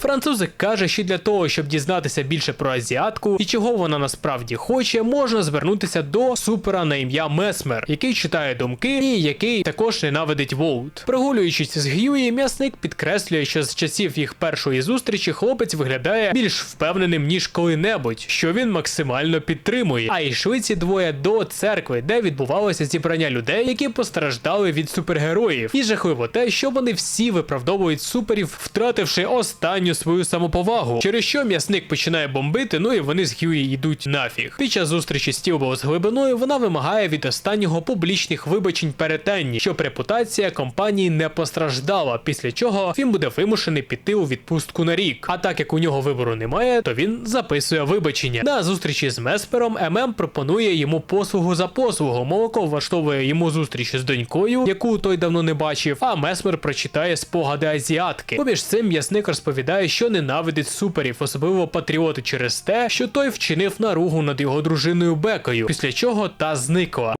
Французик каже, що для того, щоб дізнатися більше про азіатку і чого вона насправді хоче, можна звернутися до супера на ім'я Месмер, який читає думки і який також ненавидить Воут. Прогулюючись з Г'юї, м'ясник підкреслює, що з часів їх першої зустрічі хлопець виглядає більш впевненим ніж коли-небудь, що він максимально підтримує. А йшли ці двоє до церкви, де відбувалося зібрання людей, які постраждали від супергероїв. І жахливо те, що вони всі виправдовують суперів, втративши останню свою самоповагу, через що м'ясник починає бомбити, ну і вони з Гюї йдуть нафіг. Під час зустрічі Стілбоу з глибиною вона вимагає від останнього публічних вибачень перед Енні, щоб репутація компанії не постраждала, після чого він буде вимушений піти у відпустку на рік. А так як у нього вибору немає, то він записує вибачення. На зустрічі з Меспером ММ пропонує йому послугу за послугу. Молоко влаштовує йому зустріч з донькою, яку той давно не бачив. А Месмер прочитає спогади азіатки. Поміж цим м'ясник розповідає, що ненавидить суперів, особливо патріоти, через те, що той вчинив наругу над його дружиною Бекою, після чого та зникла.